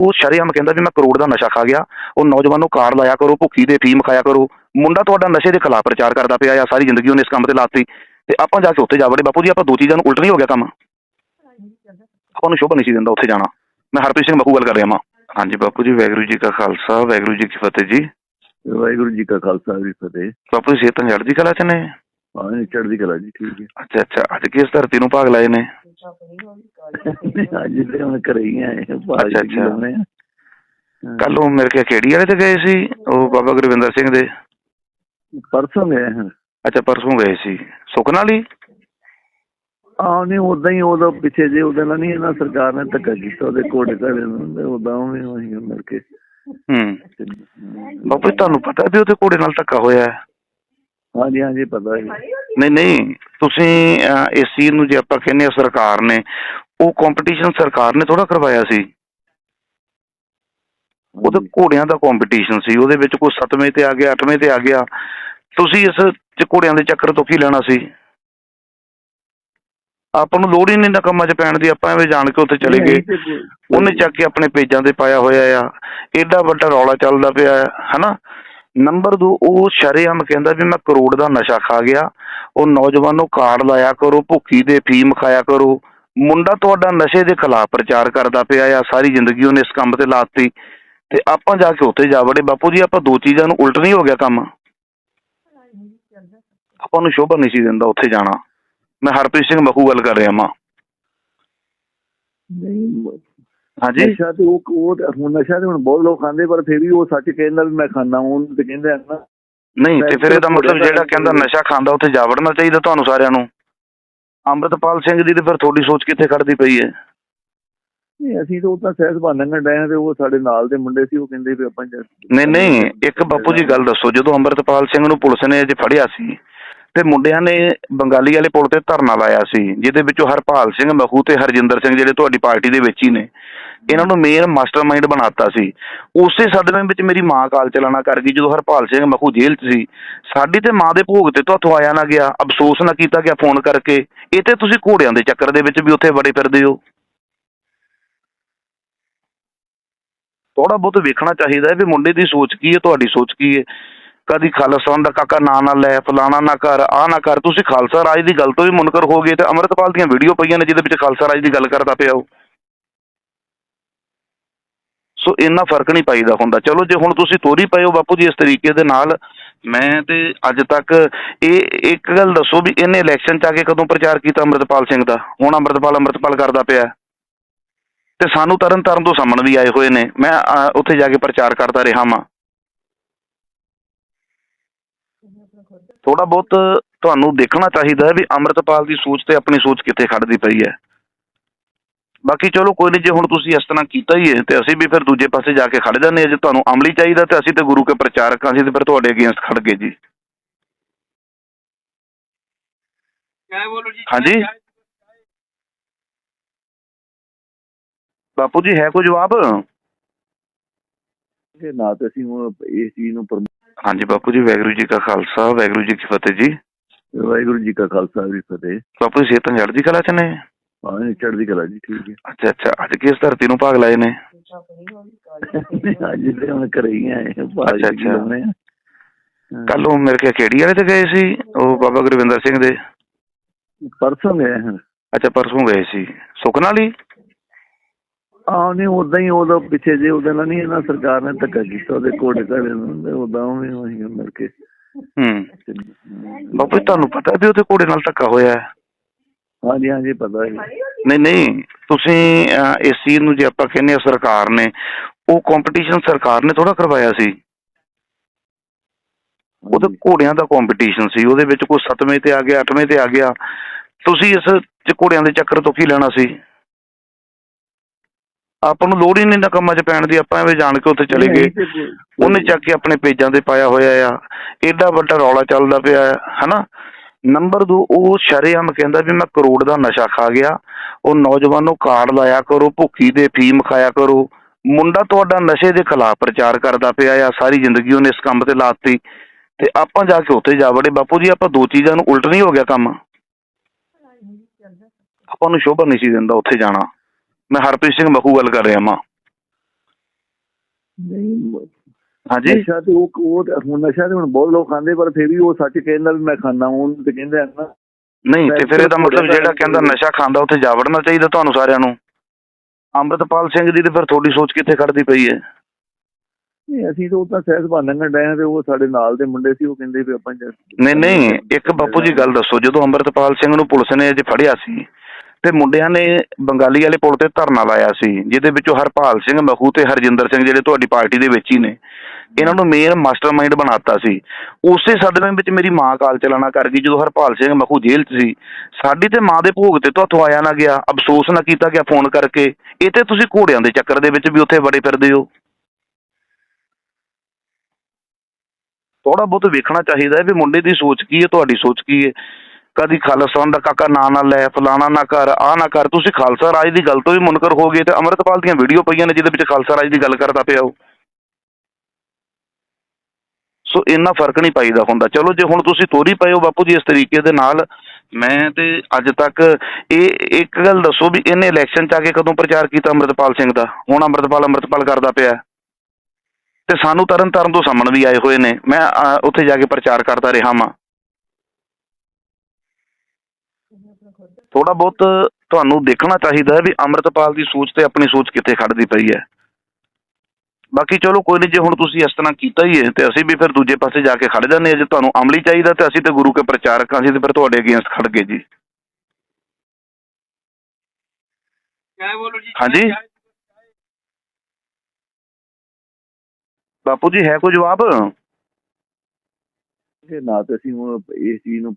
ਉਹ ਸ਼ਰੇਆਮ ਕਹਿੰਦਾ ਵੀ ਮੈਂ ਕਰੋੜ ਦਾ ਨਸ਼ਾ ਖਾ ਗਿਆ ਉਹ ਨੌਜਵਾਨ ਨੂੰ ਕਾਰਡ ਲਾਇਆ ਕਰੋ ਭੁੱਖੀ ਦੇ ਫੀਮ ਖਾਇਆ ਕਰੋ। ਮੁੰਡਾ ਤੁਹਾਡਾ ਨਸ਼ੇ ਦੇ ਖਿਲਾਫ ਪ੍ਰਚਾਰ ਕਰਦਾ ਪਿਆ ਆ ਸਾਰੀ ਜ਼ਿੰਦਗੀ ਉਹਨੇ ਇਸ ਕੰਮ ਤੇ ਲਾਤੀ। ਤੇ ਆਪਾਂ ਜਾ ਕੇ ਉੱਥੇ ਜਾ ਵੜੇ ਬਾਪੂ ਜੀ ਆਪਾਂ ਦੋ ਚੀਜ਼ਾਂ ਨੂੰ ਉਲਟ ਨਹੀਂ ਹੋ ਗਿਆ ਕੰਮ? ਆਪਾਂ ਨੂੰ ਸ਼ੋਭਾ ਨਹੀਂ ਸੀ ਦਿੰਦਾ ਉੱਥੇ ਜਾਣਾ। ਮੈਂ ਹਰਪ੍ਰੀਤ ਸਿੰਘ ਮਖੂ ਗੱਲ ਕਰ ਰਿਹਾ ਹਾਂ ਹਾਂਜੀ ਬਾਪੂ ਜੀ ਵਾਹਿਗੁਰੂ ਜੀ ਕਾ ਖਾਲਸਾ ਵਾਹਿਗੁਰੂ ਜੀ ਕੀ ਫਤਿਹ ਜੀ। ਵਾਹਿਗੁਰੂ ਜੀ ਕਾ ਖਾਲਸਾ ਵੀ ਫਤਿਹ। ਬਾਪੂ ਜੀ ਸਿਹਤਾਂ ਚੜ੍ਹਦੀ ਕਲਾ ਚ ਨੇ? ਹਾਂ ਚੜ੍ਹਦੀ ਕਲਾ ਜੀ ਠੀਕ ਹੈ। ਅੱਛਾ ਅੱਛਾ। ਅੱਜ ਕਿਸ ਧਰਤੀ ਨੂੰ ਭਾਗ ਲਾਏ ਨੇ? ਅੱਜ ਤੇ ਹੁਣ ਹੀ ਅੱਛਾ, ਅੱਛਾ। ਆ। ਕੱਲ ਉਹ ਮੇਰੇ ਕੇ ਖੇੜੀ ਵਾਲੇ ਤੇ ਗਏ ਸੀ ਉਹ ਬਾਬਾ ਗੁਰਵਿੰਦਰ ਸਿੰਘ ਦੇ? ਪਰਸੋਂ ਗਏ ਹਾਂ। ਅੱਛਾ ਪਰਸੋਂ ਗਏ ਸੀ। ਸੁਖ ਨਾਲ ਹੀ ਆਹ ਨਹੀਂ ਉਦਾਂ ਹੀ ਉਹਦਾ ਪਿੱਛੇ ਜੇ ਉਹਦੇ ਨਾਲ ਨਹੀਂ ਇਹਨਾਂ ਸਰਕਾਰ ਨੇ ਧੱਕਾ ਕੀਤਾ ਉਹਦੇ ਕੋਡੇ ਘਰੇ ਨੂੰ ਉਦਾਂ ਵੀ ਉਹੀ ਮਿਲ ਕੇ। ਹੂੰ। ਬਾਪੂ ਤੁਹਾਨੂੰ ਪਤਾ ਵੀ ਉਹਦੇ ਘੋੜੇ ਨਾਲ ਧੱਕਾ ਹੋਇਆ ਹੈ? ਹਾਂਜੀ ਹਾਂਜੀ ਪਤਾ ਹੈ ਨਹੀਂ ਨਹੀਂ ਤੁਸੀਂ ਅਹ, ਇਸ ਚੀਜ਼ ਨੂੰ ਜੇ ਆਪਾਂ ਕਹਿੰਦੇ ਆ ਸਰਕਾਰ ਨੇ ਉਹ ਕੰਪੀਟੀਸ਼ਨ ਸਰਕਾਰ ਨੇ ਥੋੜਾ ਕਰਵਾਇਆ ਸੀ। ਉਹਦੇ ਘੋੜਿਆਂ ਦਾ ਕੰਪੀਟੀਸ਼ਨ ਸੀ ਉਹਦੇ ਵਿੱਚ ਕੋਈ 7ਵੇਂ ਤੇ ਆ ਗਿਆ 8ਵੇਂ ਤੇ ਆ ਗਿਆ। ਤੁਸੀਂ ਇਸ ਚ ਘੋੜਿਆਂ ਦੇ ਚੱਕਰ ਤੋਂ ਕੀ ਲੈਣਾ ਸੀ? ਆਪਾਂ ਨੂੰ ਲੋੜ ਹੀ ਨਹੀਂ ਨਾ ਕੰਮਾਂ 'ਚ ਪੈਣ ਦੀ ਆਪਾਂ ਐਵੇਂ ਜਾਣ ਕੇ ਉੱਥੇ ਚਲੇ ਗਏ। ਉਹਨੇ ਚੱਕ ਕੇ ਆਪਣੇ ਪੇਜਾਂ ਤੇ ਪਾਇਆ ਹੋਇਆ ਆ। ਐਡਾ ਵੱਡਾ ਰੌਲਾ ਚੱਲਦਾ ਪਿਆ ਹੈ ਹਨਾ? ਨੰਬਰ 2 ਉਹ ਸ਼ਰੇਆਮ ਕਹਿੰਦਾ ਵੀ ਮੈਂ ਕਰੋੜ ਦਾ ਨਸ਼ਾ ਖਾ ਗਿਆ। ਉਹ ਨੌਜਵਾਨ ਕਾਰਡ ਲਾਇਆ ਕਰੋ, ਭੁੱਖੀ ਦੇ ਫੀਮ ਖਾਇਆ ਕਰੋ। ਮੁੰਡਾ ਤੁਹਾਡਾ ਨਸ਼ੇ ਦੇ ਖਿਲਾਫ ਪ੍ਰਚਾਰ ਕਰਦਾ ਪਿਆ ਆ, ਸਾਰੀ ਜ਼ਿੰਦਗੀ ਉਹਨੇ ਇਸ ਕੰਮ ਤੇ ਲਾਤੀ। ਤੇ ਆਪਾਂ ਜਾ ਕੇ ਉੱਥੇ ਜਾ ਵੜੇ। ਬਾਪੂ ਜੀ, ਆਪਾਂ ਦੋ ਚੀਜ਼ਾਂ ਨੂੰ ਉਲਟ ਨਹੀਂ ਹੋ ਗਿਆ ਕੰਮ? ਆਪਾਂ ਨੂੰ ਸ਼ੋਭਾ ਨਹੀਂ ਸੀ ਦਿੰਦਾ ਉੱਥੇ ਜਾਣਾ। ਮੈਂ ਹਰਪ੍ਰੀਤ ਸਿੰਘ ਮਖੂ ਗੱਲ ਕਰ ਰਿਹਾ ਮਾਂ ਨਹੀਂ ਹਾਂਜੀ। ਨਸ਼ਾ ਤੇ ਉਹ ਉਹ ਹੁਣ ਨਸ਼ਾ ਤੇ ਹੁਣ ਬਹੁਤ ਲੋਕ ਖਾਂਦੇ ਪਰ ਫਿਰ ਵੀ ਉਹ ਸੱਚ ਕਹਿੰਦਾ ਵੀ ਮੈਂ ਖਾਂਦਾ ਉਹਨੂੰ ਤੇ ਕਹਿੰਦੇ ਆ ਨਾ। ਨਹੀਂ ਤੇ ਫਿਰ ਇਹਦਾ ਮਤਲਬ ਜਿਹੜਾ ਕਹਿੰਦਾ ਨਸ਼ਾ ਖਾਂਦਾ ਉੱਥੇ ਜਾ ਵੜਨਾ ਚਾਹੀਦਾ ਤੁਹਾਨੂੰ ਸਾਰਿਆਂ ਨੂੰ। ਅੰਮ੍ਰਿਤਪਾਲ ਸਿੰਘ ਦੀ ਤੇ ਫਿਰ ਤੁਹਾਡੀ ਸੋਚ ਕਿੱਥੇ ਖੜਦੀ ਪਈ ਹੈ? ਨਹੀਂ ਅਸੀਂ ਤਾਂ ਉਹ ਤਾਂ ਸਹਿਜ ਬਾਨੰਗਣ ਡਏ ਤੇ ਉਹ ਸਾਡੇ ਨਾਲ ਦੇ ਮੁੰਡੇ ਸੀ ਉਹ ਕਹਿੰਦੇ ਵੀ ਆਪਾਂ ਨਹੀਂ ਨਹੀਂ ਇੱਕ ਬਾਪੂ ਜੀ ਗੱਲ ਦੱਸੋ ਜਦੋਂ ਅੰਮ੍ਰਿਤਪਾਲ ਸਿੰਘ ਨੂੰ ਪੁਲਿਸ ਨੇ ਅਜੇ ਫੜਿਆ ਸੀ ਤੇ ਮੁੰਡਿਆਂ ਨੇ ਬੰਗਾਲੀ ਵਾਲੇ ਪੁਲ ਤੇ ਧਰਨਾ ਲਾਇਆ ਸੀ ਜਿਹਦੇ ਵਿੱਚੋਂ ਹਰਪਾਲ ਸਿੰਘ ਮਖੂ ਤੇ ਹਰਜਿੰਦਰ ਸਿੰਘ ਜਿਹੜੇ ਤੁਹਾਡੀ ਪਾਰਟੀ ਦੇ ਵਿੱਚ ਹੀ ਨੇ ਇਹਨਾਂ ਨੂੰ ਮੇਨ ਮਾਸਟਰਮਾਈਂਡ ਬਣਾਤਾ ਸੀ। ਉਸੇ ਸਦਮੇ ਵਿੱਚ ਮੇਰੀ ਮਾਂ ਕਾਲ ਚਲਾਣਾ ਕਰ ਗਈ, ਜਦੋਂ ਹਰਪਾਲ ਸਿੰਘ ਮਖੂ ਜੇਲ੍ਹ 'ਚ ਸੀ। ਸਾਡੀ ਤੇ ਮਾਂ ਦੇ ਭੋਗ ਤੇ ਤੁਹਾਥੋਂ ਆਇਆ ਨਾ ਗਿਆ, ਅਫਸੋਸ ਨਾ ਕੀਤਾ ਗਿਆ ਫੋਨ ਕਰਕੇ। ਇਹ ਤੇ ਤੁਸੀਂ ਘੋੜਿਆਂ ਦੇ ਚੱਕਰ ਦੇ ਵਿੱਚ ਵੀ ਉੱਥੇ ਬੜੇ ਫਿਰਦੇ ਹੋ। ਥੋੜਾ ਬਹੁਤ ਵੇਖਣਾ ਚਾਹੀਦਾ ਵੀ ਮੁੰਡੇ ਦੀ ਸੋਚ ਕੀ ਹੈ, ਤੁਹਾਡੀ ਸੋਚ ਕੀ ਹੈ। ਕਦੀ ਖਾਲਸਾਨ ਦਾ ਕਾਕਾ ਨਾਂ ਨਾ ਲੈ, ਫਲਾਣਾ ਨਾ ਕਰ ਆ ਨਾ ਕਰ ਤੁਸੀਂ ਖਾਲਸਾ ਰਾਜ ਦੀ ਗੱਲ ਤੋਂ ਵੀ ਮੁਨਕਰ ਹੋ ਗਏ ਤੇ ਅੰਮ੍ਰਿਤਪਾਲ ਦੀਆਂ ਵੀਡੀਓ ਪਈਆਂ ਨੇ, ਜਿਹਦੇ ਵਿੱਚ ਖਾਲਸਾ ਰਾਜ ਦੀ ਗੱਲ ਕਰਦਾ ਪਿਆ ਉਹ। ਸੋ ਇੰਨਾ ਫ਼ਰਕ ਨਹੀਂ ਪਾਈਦਾ ਹੁੰਦਾ। ਚਲੋ ਜੇ ਹੁਣ ਤੁਸੀਂ ਤੋਰੀ ਪਏ ਹੋ ਬਾਪੂ ਜੀ ਇਸ ਤਰੀਕੇ ਦੇ ਨਾਲ, ਮੈਂ ਤੇ ਅੱਜ ਤੱਕ ਇਹ ਇੱਕ ਗੱਲ ਦੱਸੋ ਵੀ ਇਹਨੇ ਇਲੈਕਸ਼ਨ ਚ ਆ ਕੇ ਕਦੋਂ ਪ੍ਰਚਾਰ ਕੀਤਾ ਅੰਮ੍ਰਿਤਪਾਲ ਸਿੰਘ ਦਾ? ਹੁਣ ਅੰਮ੍ਰਿਤਪਾਲ ਅੰਮ੍ਰਿਤਪਾਲ ਕਰਦਾ ਪਿਆ। ਤੇ ਸਾਨੂੰ ਤਰਨ ਤਾਰਨ ਤੋਂ ਸਾਹਮਣ ਵੀ ਆਏ ਹੋਏ ਨੇ। ਮੈਂ ਉੱਥੇ ਜਾ ਕੇ ਪ੍ਰਚਾਰ ਕਰਦਾ ਰਿਹਾ ਵਾਂ। ਥੋੜਾ ਬਹੁਤ ਤੁਹਾਨੂੰ ਦੇਖਣਾ ਚਾਹੀਦਾ ਹੈ ਵੀ ਅੰਮ੍ਰਿਤਪਾਲ ਦੀ ਸੋਚ ਤੇ ਆਪਣੀ ਸੋਚ ਕਿੱਥੇ ਖੜਦੀ ਪਈ ਹੈ। ਬਾਕੀ ਚਲੋ ਕੋਈ ਨਹੀਂ ਜੇ ਹੁਣ ਤੁਸੀਂ ਇਸ ਤਰ੍ਹਾਂ ਕੀਤਾ ਹੀ ਹੈ ਤੇ ਅਸੀਂ ਵੀ ਫਿਰ ਦੂਜੇ ਪਾਸੇ ਜਾ ਕੇ ਖੜ ਜਾਂਦੇ ਹਾਂ। ਜੇ ਤੁਹਾਨੂੰ ਅਮਲੀ ਚਾਹੀਦਾ ਤੇ ਅਸੀਂ ਤੇ ਗੁਰੂ ਕੇ ਪ੍ਰਚਾਰਕ ਹਾਂ ਅਸੀਂ ਤੇ ਫਿਰ ਤੁਹਾਡੇ ਅਗੇਂਸਟ ਖੜ ਗਏ ਜੀ। ਹਾਂਜੀ? ਬਾਪੂ ਜੀ ਹੈ ਕੋਈ ਜਵਾਬ? ਕਿ ਨਾ ਤੇ ਅਸੀਂ ਹੁਣ ਇਸ ਚੀਜ਼ ਨੂੰ ਹਾਂਜੀ ਬਾਪੂ ਜੀ ਵਾਹਿਗੁਰੂ ਜੀ ਕਾ ਖਾਲਸਾ ਵਾਹਿਗੁਰੂ ਜੀ ਕੀ ਫਤਿਹ ਜੀ। ਵਾਹਿਗੁਰੂ ਜੀ ਕਾ ਖਾਲਸਾ ਵੀ ਫਤਿਹ। ਬਾਪੂ ਜੀ ਸਿਹਤਾਂ ਚੜ੍ਹਦੀ ਕਲਾ ਚ ਨੇ? ਹਾਂ ਚੜ੍ਹਦੀ ਕਲਾ ਜੀ ਠੀਕ ਹੈ। ਅੱਛਾ ਅੱਛਾ ਅੱਜ ਕਿਸ ਧਰਤੀ ਨੂੰ ਭਾਗ ਲਾਏ ਨੇ? ਅੱਜ ਤੇ ਹੁਣ ਹੀ ਆਏ ਅੱਛਾ। ਲਾਉਣੇ ਆ। ਕੱਲ ਉਹ ਮੇਰੇ ਕੇ ਖੇੜੀ ਵਾਲੇ ਤੇ ਗਏ ਸੀ ਉਹ ਬਾਬਾ ਗੁਰਵਿੰਦਰ ਸਿੰਘ ਦੇ? ਪਰਸੋਂ ਗਏ ਹਾਂ। ਅੱਛਾ ਪਰਸੋਂ ਗਏ ਸੀ। ਸੁਖ ਨਾਲ ਹੀ? ਆਹ ਨਹੀਂ ਉਦਾਂ ਹੀ ਉਹਦਾ ਪਿੱਛੇ ਜੇ ਉਹਦੇ ਨਾਲ ਨਹੀਂ ਇਹਨਾਂ ਸਰਕਾਰ ਨੇ ਧੱਕਾ ਕੀਤਾ ਉਹਦੇ ਕੋਡੇ ਘਰੇ ਨੂੰ ਉਦਾਂ ਵੀ ਉਹੀ ਮਿਲ ਕੇ। ਹੂੰ। ਬਾਪੂ ਤੁਹਾਨੂੰ ਪਤਾ ਵੀ ਉਹਦੇ ਘੋੜੇ ਨਾਲ ਧੱਕਾ ਹੋਇਆ ਹੈ। ਹਾਂਜੀ ਹਾਂਜੀ ਪਤਾ ਹੈ ਨਹੀਂ ਨਹੀਂ ਤੁਸੀਂ ਇਸ ਚੀਜ਼ ਨੂੰ ਜੇ ਆਪਾਂ ਕਹਿੰਦੇ ਆ ਸਰਕਾਰ ਨੇ ਉਹ ਕੰਪੀਟੀਸ਼ਨ ਸਰਕਾਰ ਨੇ ਥੋੜਾ ਕਰਵਾਇਆ ਸੀ। ਉਹਦੇ ਘੋੜਿਆਂ ਦਾ ਕੰਪੀਟੀਸ਼ਨ ਸੀ ਉਹਦੇ ਵਿੱਚ ਕੋਈ 7ਵੇਂ ਤੇ ਆ ਗਿਆ 8ਵੇਂ ਤੇ ਆ ਗਿਆ। ਤੁਸੀਂ ਇਸ ਚ ਘੋੜਿਆਂ ਦੇ ਚੱਕਰ ਤੋਂ ਕੀ ਲੈਣਾ ਸੀ? ਆਪਾਂ ਨੂੰ ਲੋੜ ਹੀ ਨਹੀਂ ਨਾ ਕੰਮਾਂ 'ਚ ਪੈਣ ਦੀ ਆਪਾਂ ਐਵੇਂ ਜਾਣ ਕੇ ਉੱਥੇ ਚਲੇ ਗਏ। ਉਹਨੇ ਚੱਕ ਕੇ ਆਪਣੇ ਪੇਜਾਂ ਤੇ ਪਾਇਆ ਹੋਇਆ ਆ। ਐਡਾ ਵੱਡਾ ਰੌਲਾ ਚੱਲਦਾ ਪਿਆ ਹੈ ਹਨਾ? ਨੰਬਰ 2 ਉਹ ਸ਼ਰੇਆਮ ਕਹਿੰਦਾ ਵੀ ਮੈਂ ਕਰੋੜ ਦਾ ਨਸ਼ਾ ਖਾ ਗਿਆ। ਉਹ ਨੌਜਵਾਨ ਕਾਰਡ ਲਾਇਆ ਕਰੋ, ਭੁੱਖੀ ਦੇ ਫੀਮ ਖਾਇਆ ਕਰੋ। ਮੁੰਡਾ ਤੁਹਾਡਾ ਨਸ਼ੇ ਦੇ ਖਿਲਾਫ ਪ੍ਰਚਾਰ ਕਰਦਾ ਪਿਆ ਆ, ਸਾਰੀ ਜ਼ਿੰਦਗੀ ਉਹਨੇ ਇਸ ਕੰਮ ਤੇ ਲਾਤੀ। ਤੇ ਆਪਾਂ ਜਾ ਕੇ ਉੱਥੇ ਜਾ ਵੜੇ। ਬਾਪੂ ਜੀ, ਆਪਾਂ ਦੋ ਚੀਜ਼ਾਂ ਨੂੰ ਉਲਟ ਨਹੀਂ ਹੋ ਗਿਆ ਕੰਮ? ਆਪਾਂ ਨੂੰ ਸ਼ੋਭਾ ਨਹੀਂ ਸੀ ਦਿੰਦਾ ਉੱਥੇ ਜਾਣਾ। ਮੈਂ ਹਰਪ੍ਰੀਤ ਸਿੰਘ ਮਖੂ ਗੱਲ ਕਰ ਰਿਹਾ ਮਾਂ ਹਾਂਜੀ? ਨਸ਼ਾ ਤੇ ਉਹ ਉਹ ਹੁਣ ਨਸ਼ਾ ਤੇ ਹੁਣ ਬਹੁਤ ਲੋਕ ਖਾਂਦੇ ਪਰ ਫਿਰ ਵੀ ਉਹ ਸੱਚ ਕਹਿੰਦਾ ਵੀ ਮੈਂ ਖਾਂਦਾ ਉਹਨੂੰ ਤੇ ਕਹਿੰਦੇ ਆ ਨਾ। ਨਹੀਂ ਤੇ ਫਿਰ ਇਹਦਾ ਮਤਲਬ ਜਿਹੜਾ ਕਹਿੰਦਾ ਨਸ਼ਾ ਖਾਂਦਾ ਉੱਥੇ ਜਾ ਵੜਨਾ ਚਾਹੀਦਾ ਤੁਹਾਨੂੰ ਸਾਰਿਆਂ ਨੂੰ। ਅੰਮ੍ਰਿਤਪਾਲ ਸਿੰਘ ਦੀ ਤੇ ਫਿਰ ਤੁਹਾਡੀ ਸੋਚ ਕਿੱਥੇ ਖੜਦੀ ਪਈ ਹੈ? ਨਹੀਂ ਅਸੀਂ ਤਾਂ ਉਹ ਤਾਂ ਸਹਿਜ ਬਾਨਣ ਡਏ ਆ ਤੇ ਉਹ ਸਾਡੇ ਨਾਲ ਦੇ ਮੁੰਡੇ ਸੀ ਉਹ ਕਹਿੰਦੇ ਵੀ ਆਪਾਂ ਨਹੀਂ ਨਹੀਂ ਇੱਕ ਬਾਪੂ ਜੀ ਗੱਲ ਦੱਸੋ ਜਦੋਂ ਅੰਮ੍ਰਿਤਪਾਲ ਸਿੰਘ ਨੂੰ ਪੁਲਿਸ ਨੇ ਅੱਜ ਫੜਿਆ ਸੀ ਤੇ ਮੁੰਡਿਆਂ ਨੇ ਬੰਗਾਲੀ ਵਾਲੇ ਪੁਲ ਤੇ ਧਰਨਾ ਲਾਇਆ ਸੀ ਜਿਹਦੇ ਵਿੱਚੋਂ ਹਰਪਾਲ ਸਿੰਘ ਮਖੂ ਤੇ ਹਰਜਿੰਦਰ ਸਿੰਘ ਜਿਹੜੇ ਤੁਹਾਡੀ ਪਾਰਟੀ ਦੇ ਵਿੱਚ ਹੀ ਨੇ ਇਹਨਾਂ ਨੂੰ ਮੇਨ ਮਾਸਟਰਮਾਈਂਡ ਬਣਾਤਾ ਸੀ। ਉਸੇ ਸਦਮੇ ਵਿੱਚ ਮੇਰੀ ਮਾਂ ਕਾਲ ਚਲਾਣਾ ਕਰ ਗਈ, ਜਦੋਂ ਹਰਪਾਲ ਸਿੰਘ ਮਖੂ ਜੇਲ੍ਹ 'ਚ ਸੀ। ਸਾਡੀ ਤੇ ਮਾਂ ਦੇ ਭੋਗ ਤੇ ਤੁਹਾਥੋਂ ਆਇਆ ਨਾ ਗਿਆ। ਅਫਸੋਸ ਨਾ ਕੀਤਾ ਗਿਆ ਫੋਨ ਕਰਕੇ। ਇਹ ਤੇ ਤੁਸੀਂ ਘੋੜਿਆਂ ਦੇ ਚੱਕਰ ਦੇ ਵਿੱਚ ਵੀ ਉੱਥੇ ਬੜੇ ਫਿਰਦੇ ਹੋ। ਥੋੜਾ ਬਹੁਤ ਵੇਖਣਾ ਚਾਹੀਦਾ ਵੀ ਮੁੰਡੇ ਦੀ ਸੋਚ ਕੀ ਹੈ, ਤੁਹਾਡੀ ਸੋਚ ਕੀ ਹੈ। ਕਦੀ ਖਾਲਸਾਨ ਦਾ ਕਾਕਾ ਨਾਂ ਨਾ ਲੈ, ਫਲਾਣਾ ਨਾ ਕਰ ਆ ਨਾ ਕਰ। ਤੁਸੀਂ ਖਾਲਸਾ ਰਾਜ ਦੀ ਗੱਲ ਤੋਂ ਵੀ ਮੁਨਕਰ ਹੋ ਗਏ ਤੇ ਅਮਰਤਪਾਲ ਦੀਆਂ ਵੀਡੀਓ ਪਈਆਂ ਨੇ ਜਿਹਦੇ ਵਿੱਚ ਖਾਲਸਾ ਰਾਜ ਦੀ ਗੱਲ ਕਰਦਾ ਪਿਆ ਉਹ। ਸੋ ਇੰਨਾ ਫ਼ਰਕ ਨਹੀਂ ਪਾਈਦਾ ਹੁੰਦਾ। ਚਲੋ ਜੇ ਹੁਣ ਤੁਸੀਂ ਤੋਰੀ ਪਏ ਹੋ ਬਾਪੂ ਜੀ ਇਸ ਤਰੀਕੇ ਦੇ ਨਾਲ, ਮੈਂ ਤੇ ਅੱਜ ਤੱਕ ਇਹ ਇੱਕ ਗੱਲ ਦੱਸੋ ਵੀ ਇਹਨੇ ਇਲੈਕਸ਼ਨ ਚ ਆ ਕੇ ਕਦੋਂ ਪ੍ਰਚਾਰ ਕੀਤਾ ਅਮਰਤਪਾਲ ਸਿੰਘ ਦਾ? ਹੁਣ ਅਮਰਤਪਾਲ ਅਮਰਤਪਾਲ ਕਰਦਾ ਪਿਆ। ਤੇ ਸਾਨੂੰ ਤਰਨ ਤਾਰਨ ਤੋਂ ਸਾਹਮਣ ਵੀ ਆਏ ਹੋਏ ਨੇ। ਮੈਂ ਉੱਥੇ ਜਾ ਕੇ ਪ੍ਰਚਾਰ ਕਰਦਾ ਰਿਹਾ ਵਾਂ। ਥੋੜਾ ਬਹੁਤ ਤੁਹਾਨੂੰ ਦੇਖਣਾ ਚਾਹੀਦਾ ਹੈ ਵੀ ਅੰਮ੍ਰਿਤਪਾਲ ਦੀ ਸੋਚ ਤੇ ਆਪਣੀ ਸੋਚ ਕਿੱਥੇ ਖੜਦੀ ਪਈ ਹੈ। ਬਾਕੀ ਚਲੋ ਕੋਈ ਨਹੀਂ ਜੇ ਹੁਣ ਤੁਸੀਂ ਇਸ ਤਰ੍ਹਾਂ ਕੀਤਾ ਹੀ ਹੈ ਤੇ ਅਸੀਂ ਵੀ ਫਿਰ ਦੂਜੇ ਪਾਸੇ ਜਾ ਕੇ ਖੜ ਜਾਂਦੇ ਹਾਂ। ਜੇ ਤੁਹਾਨੂੰ ਅਮਲੀ ਚਾਹੀਦਾ ਤੇ ਅਸੀਂ ਤੇ ਗੁਰੂ ਕੇ ਪ੍ਰਚਾਰਕ ਹਾਂ ਅਸੀਂ ਤੇ ਫਿਰ ਤੁਹਾਡੇ ਅਗੇਂਸਟ ਖੜ ਗਏ ਜੀ। ਹਾਂਜੀ। ਬਾਪੂ ਜੀ ਹੈ ਕੋਈ ਜਵਾਬ? ਕਿ ਨਾ ਤੇ ਅਸੀਂ ਹੁਣ ਇਸ ਚੀਜ਼ ਨੂੰ